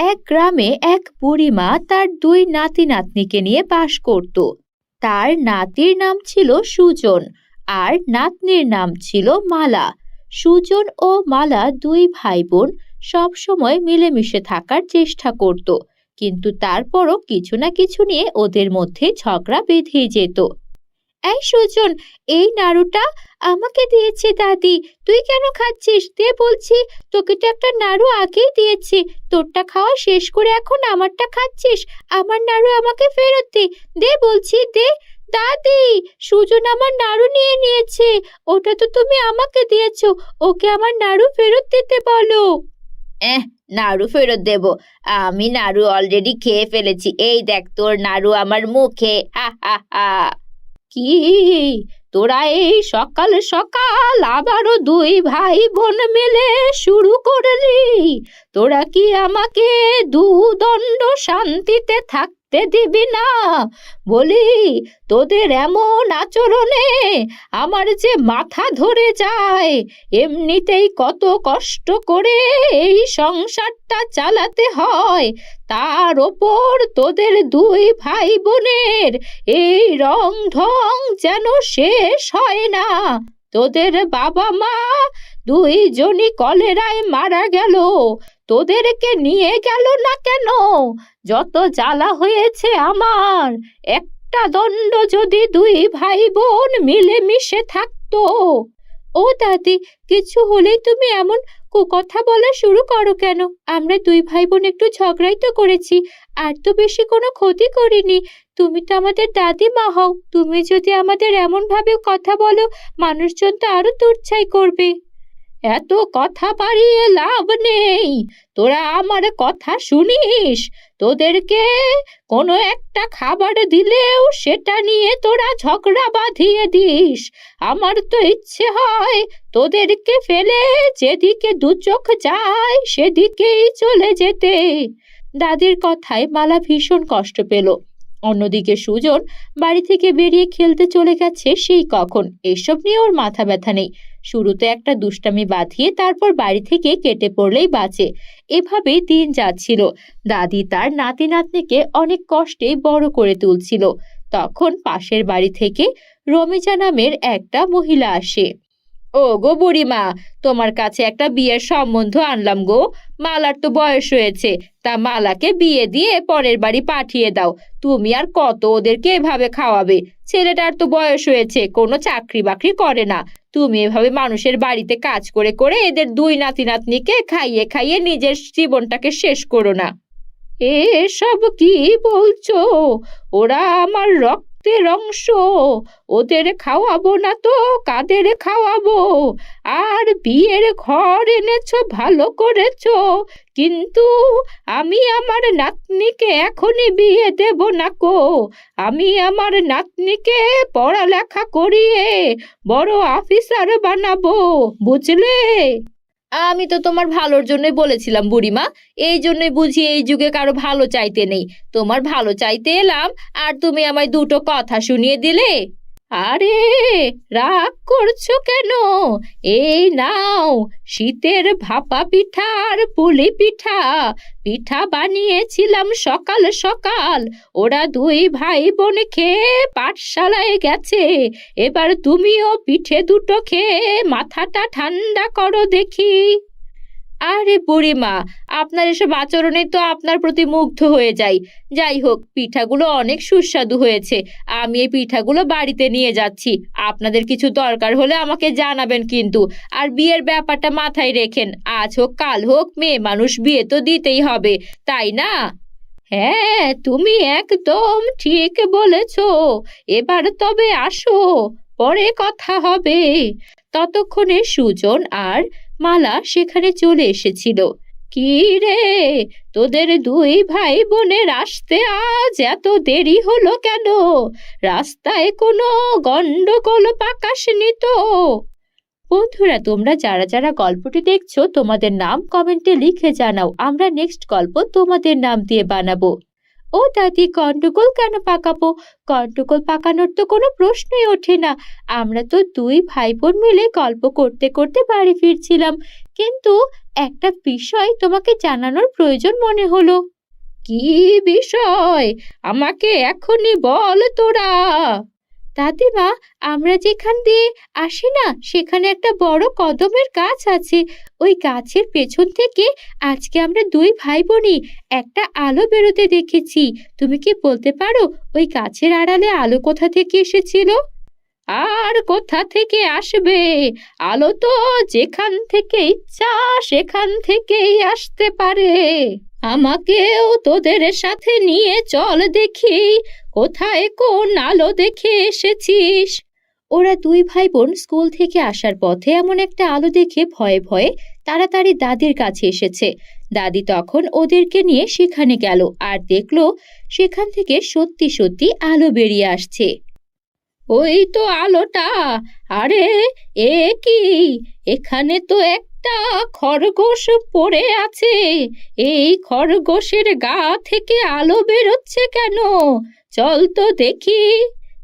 এক গ্রামে এক বুড়িমা তার দুই নাতি নাতনিকে নিয়ে বাস করত। তার নাতির নাম ছিল সুজন আর নাতনির নাম ছিল মালা। সুজন ও মালা দুই ভাই বোন সবসময় মিলেমিশে থাকার চেষ্টা করত, কিন্তু তারপরও কিছু না কিছু নিয়ে ওদের মধ্যে ঝগড়া বেঁধে যেত। এই সুজন, এই নাড়ুটা আমাকে দিয়েছে দাদি। তুই কেন খাচ্ছিস? দে বলছি, তোকে তো একটা নাড়ু আগেই দিয়েছি। তোরটা খাওয়া শেষ করে এখন আমারটা খাচ্ছিস? আমার নাড়ু আমাকে ফেরত দে। দে বলছি, দে। দাদি, সুজন আমার নাড়ু নিয়ে নিয়েছে। ওটা তো তুমি আমাকে দিয়েছ। ওকে আমার নাড়ু ফেরত দিতে বলো। এহ, নাড়ু ফেরত দেব। আমি নাড়ু অলরেডি খেয়ে ফেলেছি। এই দেখ, তোর নাড়ু আমার মুখে। হা হা হা। কি? তোরা এই সকাল সকাল আবারও দুই ভাই বোন মিলে শুরু করলি। তোরা কি আমাকে দুদণ্ড শান্তিতে থাকতে দিবি না। বলি, তোদের এমন আচরণে আমার যে মাথা ধরে যায়, এমনিতেই কত কষ্ট করে এই সংসারটা চালাতে হয়। তার ওপর তোদের দুই ভাই বোনের এই রং ঢং যেন শেষ হয় না। তোদের বাবা মা দুইজনই কলেরায় মারা গেল। তোদেরকে নিয়ে গেল না কেন? যত জ্বালা হয়েছে আমার, একটা দণ্ড যদি দুই ভাই বোন মিলেমিশে থাকতো। ও দাদি, কিছু হলেই তুমি এমন কুকথা বলা শুরু করো কেন? আমরা দুই ভাই বোন একটু ঝগড়াই তো করেছি, আর তো বেশি কোনো ক্ষতি করিনি। তুমি তো আমাদের দাদিমা হও, তুমি যদি আমাদের এমন ভাবে কথা বলো, মানুষজন তো আরও তুচ্ছাই করবে। এত কথা বাড়িয়ে লাভ নেই। তোরা আমার কথা শুনিস? তোদেরকে কোনো একটা খাবার দিলেও সেটা নিয়ে তোরা ঝগড়া বাঁধিয়ে দিস। আমার তো ইচ্ছে হয় তোদেরকে ফেলে যেদিকে দু চোখ যায় সেদিকেই চলে যেতে। দাদির কথায় মালা ভীষণ কষ্ট পেল। অন্যদিকে সুজন বাড়ি থেকে বেরিয়ে খেলতে চলে গেছে সেই কখন। এসব নিয়ে ওর মাথা ব্যথা নেই। শুরুতে একটা দুষ্টামি বাঁধিয়ে তারপর বাড়ি থেকে কেটে পড়লেই বাঁচে। এভাবেই দিন যাচ্ছিল। দাদি তার নাতি নাতনিকে অনেক কষ্টে বড় করে তুলছিল। তখন পাশের বাড়ি থেকে রমিজা নামের একটা মহিলা আসে। ও গো বুড়িমা, তোমার কাছে একটা বিয়ের সম্বন্ধ আনলাম গো। মালার তো বয়স হয়েছে, তা মালাকে বিয়ে দিয়ে পরের বাড়ি পাঠিয়ে দাও। তুমি আর কত ওদেরকে এভাবে খাওয়াবে? ছেলেটার তো বয়স হয়েছে, কোনো চাকরি বাকরি করে না। তুমি এভাবে মানুষের বাড়িতে কাজ করে করে এদের দুই নাতি নাতনিকে খাইয়ে খাইয়ে নিজের জীবনটাকে শেষ করো না। এসব কি বলছো? ওরা আমার রক্তের অংশ। ওদের খাওয়াবো না তো, কাদের খাওয়াবো? আর বিয়ের ঘর এনেছো, ভালো করেছ। কিন্তু আমি আমার নাতনিকে এখনই বিয়ে দেব না কো। আমি আমার নাতনিকে পড়ালেখা করিয়ে বড় অফিসার বানাবো, বুঝলে? আমি তো তোমার ভালোর জন্যই বলেছিলাম বুড়িমা। এই জন্যই বুঝি এই যুগে কারও ভালো চাইতে নেই। তোমার ভালো চাইতে এলাম আর তুমি আমায় দুটো কথা শুনিয়ে দিলে? আরে রাগ করছ কেন? এই নাও, শীতের ভাপা পিঠা আর পুলি পিঠা। পিঠা বানিয়েছিলাম সকাল সকাল। ওরা দুই ভাই বোন খেয়ে পাঠশালায় গেছে। এবার তুমিও পিঠে দুটো খেয়ে মাথাটা ঠান্ডা করো দেখি। আরে বুড়িমা আপনার এসব আচরণে তো আপনার প্রতি মুগ্ধ হয়ে যাই। যাই হোক, পিঠাগুলো অনেক সুস্বাদু হয়েছে। আমি এই পিঠাগুলো বাড়িতে নিয়ে যাচ্ছি। আপনাদের কিছু দরকার হলে আমাকে জানাবেন কিন্তু। আর বিয়ের ব্যাপারটা মাথায় রেখেন। আজ হোক, কাল হোক, মেয়ে মানুষ বিয়ে তো দিতেই হবে, তাই না? হ্যাঁ তুমি একদম ঠিক বলেছ। এবার তবে আসো, পরে কথা হবে। ততক্ষণে সুজন আর মালা সেখানে চলে এসেছিল। কি রে, তোদের দুই ভাই বোনের আসতে আজ এত দেরি হলো কেন? রাস্তায় কোনো গন্ডগোল পাকাসনি তো? বন্ধুরা, তোমরা যারা যারা গল্পটি দেখছ, তোমাদের নাম কমেন্টে লিখে জানাও। আমরা নেক্সট গল্প তোমাদের নাম দিয়ে বানাবো। ও দাদি, গন্ডগোল কেন পাকাবো? গন্ডগোল পাকানোর তো কোনো প্রশ্নই ওঠে না। আমরা তো দুই ভাই বোন মিলে গল্প করতে করতে বাড়ি ফিরছিলাম। কিন্তু একটা বিষয় তোমাকে জানানোর প্রয়োজন মনে হলো। কি বিষয়? আমাকে এখনই বল তোরা। দাদিমা, আমরা যেখান দিয়ে আসি না, সেখানে একটা বড় কদমের গাছ আছে। ওই গাছের পেছন থেকে আজকে আমরা দুই ভাই বোনই একটা আলো বেরোতে দেখেছি। তুমি কি বলতে পারো, ওই গাছের আড়ালে আলো কোথা থেকে এসেছিল? আর কোথা থেকে আসবে? আলো তো যেখান থেকে ইচ্ছা সেখান থেকেই আসতে পারে। আমাকেও তোদের সাথে নিয়ে চল দেখি। কোথায় কোন আলো দেখে এসেছিস? ওরা দুই ভাই বোন স্কুল থেকে আসার পথে এমন একটা আলো দেখে ভয়ে ভয়ে তাড়াতাড়ি দাদির কাছে এসেছে। দাদি তখন ওদেরকে নিয়ে সেখানে গেল আর দেখল সেখান থেকে সত্যি সত্যি আলো বেরিয়ে আসছে। ওই তো আলোটা, আরে এ কি? এখানে তো একটা খরগোশ পড়ে আছে। এই খরগোশের গা থেকে আলো বেরোচ্ছে কেন? চল তো দেখি।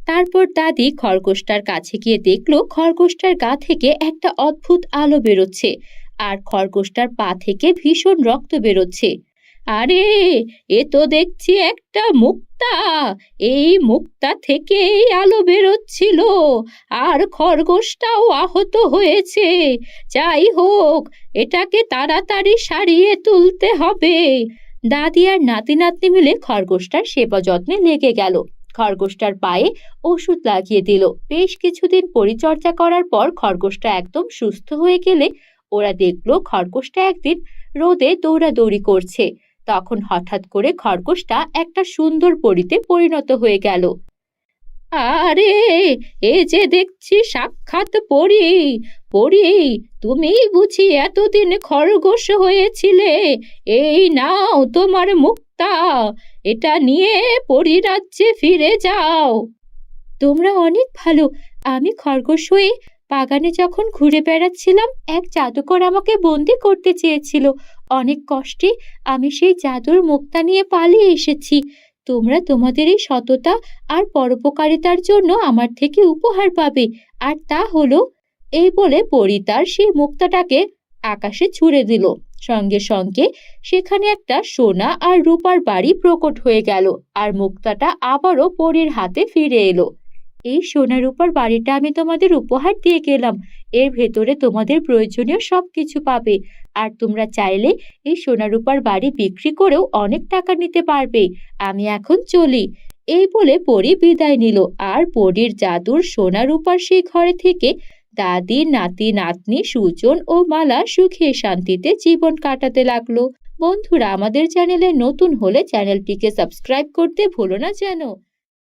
তারপর দাদি খরগোশটার কাছে গিয়ে দেখল, খরগোশটার গা থেকে একটা অদ্ভুত আলো বেরোচ্ছে, আর খরগোশটার পা থেকে ভীষণ রক্ত বেরোচ্ছে। আরে, এ তো দেখছি একটা মুক্তা। এই মুক্তা থেকেই আলো বেরোচ্ছিল, আর খরগোশটাও আহত হয়েছে। যাই হোক, এটাকে তাড়াতাড়ি সারিয়ে তুলতে হবে। দাদি আর নাতি নাতনি মিলে খরগোশটার সেবা যত্নে লেগে গেল। খরগোশটার পায়ে ওষুধ লাগিয়ে দিল। বেশ কিছুদিন পরিচর্যা করার পর খরগোশটা একদম সুস্থ হয়ে গেলে ওরা দেখল খরগোশটা একদিন রোদে দৌড়াদৌড়ি করছে। তখন হঠাৎ করে খরগোশটা একটা সুন্দর পরিতে পরিণত হয়ে গেল। আরে, এ যে দেখছি সাক্ষাৎ পরি পরি, তুমি বুঝি এতদিন খরগোশ হয়েছিলে, এই নাও তোমার মুক্তা, এটা নিয়ে পরিরাজ্যে ফিরে যাও। তোমরা অনেক ভালো, আমি খরগোশ হয়ে বাগানে যখন ঘুরে বেড়াচ্ছিলাম, এক জাদুকর আমাকে বন্দি করতে চেয়েছিল। অনেক কষ্টে আমি সেই জাদুর মুক্তা নিয়ে পালিয়ে এসেছি। তোমরা তোমাদের এই সততা আর পরোপকারিতার জন্য আমার থেকে উপহার পাবে, আর তা হলো এই বলে পরি তার সেই মুক্তাটাকে আকাশে ছুঁড়ে দিল। সঙ্গে সঙ্গে সেখানে একটা সোনা আর রূপার বাড়ি প্রকট হয়ে গেল, আর মুক্তাটা আবারও পরীর হাতে ফিরে এলো। এই সোনা রূপার বাড়িটা আমি তোমাদের উপহার দিয়ে গেলাম। এর ভেতরে তোমাদের প্রয়োজনীয় সব কিছু পাবে। আর তোমরা চাইলে এই সোনা রূপার বাড়ি বিক্রি করেও অনেক টাকা নিতে পারবে। আমি এখন চলি। এই বলে পরি বিদায় নিল। আর পরীর জাদুর সোনা রূপার সেই ঘরে থেকে দাদি, নাতি, নাতনি, সুজন ও মালা সুখে শান্তিতে জীবন কাটাতে লাগল। বন্ধুরা, আমাদের চ্যানেলে নতুন হলে চ্যানেলটিকে সাবস্ক্রাইব করতে ভুলো না যেন।